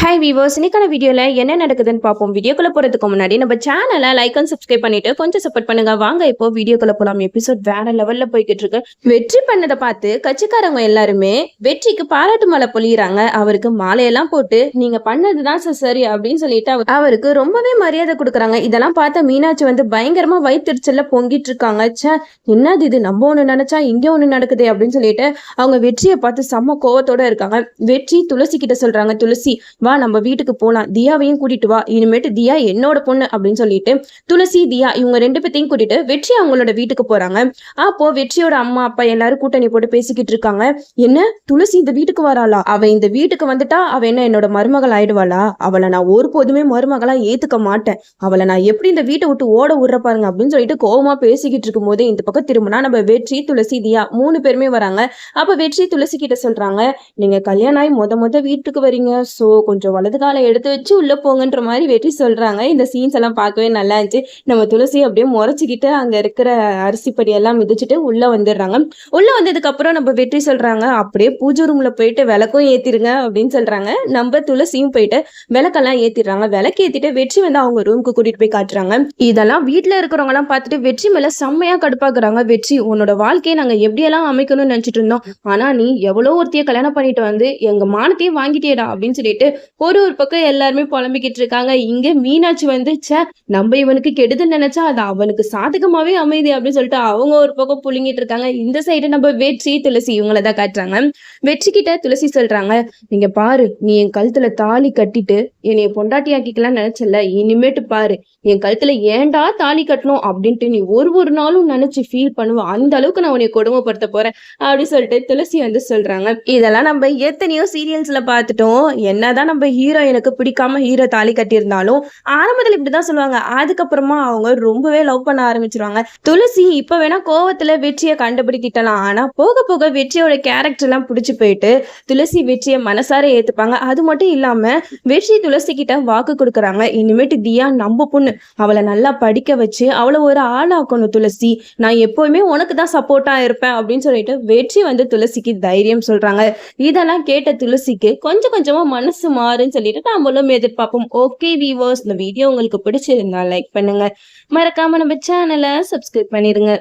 Hi viewers இன்னைக்கான வீடியோவில் என்ன நடக்குதுன்னு பார்ப்போம். வீடியோக்குள்ள போகிறதுக்கு முன்னாடி நம்ம சேனலை லைக் அண்ட் சப்ஸ்கிரைப் பண்ணிட்டு கொஞ்சம் சப்போர்ட் பண்ணுங்க. வாங்க இப்போ வீடியோக்குள்ள போகலாம் எபிசோட் வேற லெவலில் போய்கிட்டு இருக்கு. வெற்றி பண்ணதை பார்த்து கட்சிக்காரங்க எல்லாருமே வெற்றிக்கு பாராட்டு மலை பொழியிறாங்க. அவருக்கு மாலையெல்லாம் போட்டு நீங்க பண்ணது தான் சரி அப்படின்னு சொல்லிட்டு அவருக்கு ரொம்பவே மரியாதை கொடுக்குறாங்க. இதெல்லாம் பார்த்த மீனாட்சி வந்து பயங்கரமா வயிற்றுச்சல்ல பொங்கிட்டு இருக்காங்க. ச்சே என்னது இது? நம்ம ஒன்று நினைச்சா இங்கே ஒன்று நடக்குது அப்படின்னு சொல்லிட்டு அவங்க வெற்றியை பார்த்து செம்ம கோவத்தோட இருக்காங்க. வெற்றி துளசி கிட்ட சொல்றாங்க. துளசி வா நம்ம வீட்டுக்கு போகலாம் தியாவையும் கூட்டிட்டு வா. இனிமேட்டு தியா என்னோட பொண்ணு அப்படின்னு சொல்லிட்டு துளசி தியா இவங்க ரெண்டு பேத்தையும் கூட்டிட்டு வெற்றி அவங்களோட வீட்டுக்கு போறாங்க. அப்போ வெற்றியோட அம்மா அப்பா எல்லாரும் கூட்டணி போட்டு பேசிக்கிட்டு இருக்காங்க. என்ன? துளசி இந்த வீட்டுக்கு வராளா? அவ இந்த வீட்டுக்கு வந்துட்டா அவ என்ன என்னோட மருமகள் ஆயிடுவாளா? அவளை நான் ஒருபோதுமே மருமகளா ஏத்துக்க மாட்டேன். அவளை நான் எப்படி இந்த வீட்டை விட்டு ஓட விடுற பாருங்க அப்படின்னு சொல்லிட்டு கோபமா பேசிக்கிட்டு இருக்கும் போது இந்த பக்கம் திரும்பினா நம்ம வெற்றி துளசி தியா மூணு பேருமே வராங்க. அப்ப வெற்றி துளசி கிட்ட சொல்றாங்க நீங்க கல்யாணம் ஆகி முத முத வீட்டுக்கு வரீங்க. சோ கொஞ்சம் கொஞ்சம் வலது காலை எடுத்து வச்சு உள்ளே போங்கன்ற மாதிரி வெற்றி சொல்கிறாங்க இந்த சீன்ஸ் எல்லாம் பார்க்கவே நல்லா இருந்துச்சு. நம்ம துளசி அப்படியே முறைச்சிக்கிட்டு அங்கே இருக்கிற அரிசி படி எல்லாம் மிதிச்சுட்டு உள்ளே வந்துடுறாங்க. உள்ளே வந்ததுக்கப்புறம் நம்ம வெற்றி சொல்கிறாங்க அப்படியே பூஜை ரூமில் போயிட்டு விளக்கும் ஏற்றிடுங்க அப்படின்னு சொல்கிறாங்க நம்ம துளசியும் போயிட்டு விளக்கெல்லாம் ஏற்றிடுறாங்க விளக்கு ஏற்றிட்டு வெற்றி வந்து அவங்க ரூமுக்கு கூட்டிகிட்டு போய் காட்டுறாங்க. இதெல்லாம் வீட்டில் இருக்கிறவங்கலாம் பார்த்துட்டு வெற்றி மேலே செம்மையாக கடுப்பாக்குறாங்க. வெற்றி உன்னோட வாழ்க்கையை நாங்கள் எப்படியெல்லாம் அமைக்கணும்னு நினச்சிட்டு இருந்தோம். ஆனால் நீ எவ்வளோ ஒருத்தையை கல்யாணம் பண்ணிட்டு வந்து எங்கள் மானத்தையும் வாங்கிட்டேடா அப்படின்னு சொல்லிட்டு ஒரு ஒரு பக்கம் எல்லாருமே புலம்பிக்கிட்டு இருக்காங்க இங்க மீனாட்சி வந்து ச்சே நம்ம இவனுக்கு கெடுதல் நினைச்சா அது அவனுக்கு சாதகமாவே அமைதி அப்படின்னு சொல்லிட்டு அவங்க ஒரு பக்கம் புழுங்கிட்டு இருக்காங்க இந்த சைடு நம்ம வெற்றி துளசி இவங்கள தான் காட்டுறாங்க. வெற்றி கிட்ட துளசி சொல்றாங்க நீங்க பாரு நீ என் கழுத்துல தாலி கட்டிட்டு என்னைய பொண்டாட்டி ஆக்கிக்கலாம் நினைச்சல இனிமேட்டு பாரு என் கழுத்துல ஏன்டா தாலி கட்டணும்? அப்படின்ட்டு நீ ஒரு ஒரு நாளும் நினைச்சு ஃபீல் பண்ணுவ. அந்த அளவுக்கு நான் உன்னை கொடுமைப்படுத்த போறேன் அப்படின்னு சொல்லிட்டு துளசி வந்து சொல்றாங்க. இதெல்லாம் நம்ம எத்தனையோ சீரியல்ஸ்ல பார்த்துட்டோம். என்னதான் நம்ம ஹீரோ எனக்கு பிடிக்காம ஹீரோ தாலி கட்டியிருந்தாலும் ஆரம்பத்துல இப்படிதான் சொல்லுவாங்க. அதுக்கப்புறமா அவங்க ரொம்பவே லவ் பண்ண ஆரம்பிச்சிருவாங்க. துளசி இப்ப வேணா கோவத்துல வெற்றியை கண்டுபிடிக்கிட்டலாம். ஆனா போக போக வெற்றியோட கேரக்டர் எல்லாம் பிடிச்சி போயிட்டு துளசி வெற்றியை மனசார ஏத்துப்பாங்க. அது மட்டும் இல்லாம வெற்றி துளசி கிட்ட வாக்கு கொடுக்குறாங்க. இனிமேட்டு தியா நம்ம பொண்ணு அவளை நல்லா படிக்க வச்சு அவளை ஒரு ஆளாக்கணும் துளசி. நான் எப்பவுமே உனக்கு தான் சப்போர்ட்டா இருப்பேன் அப்படின்னு சொல்லிட்டு வெற்றி வந்து துளசிக்கு தைரியம் சொல்றாங்க. இதெல்லாம் கேட்ட துளசிக்கு கொஞ்சம் கொஞ்சமா மனசு மாறுன்னு சொல்லிட்டு நம்மளும் எதிர்பார்ப்போம். ஓகே வீவர்ஸ் இந்த வீடியோ உங்களுக்கு பிடிச்சிருந்தா லைக் பண்ணுங்க. மறக்காம நம்ம சேனலை சப்ஸ்கிரைப் பண்ணிருங்க.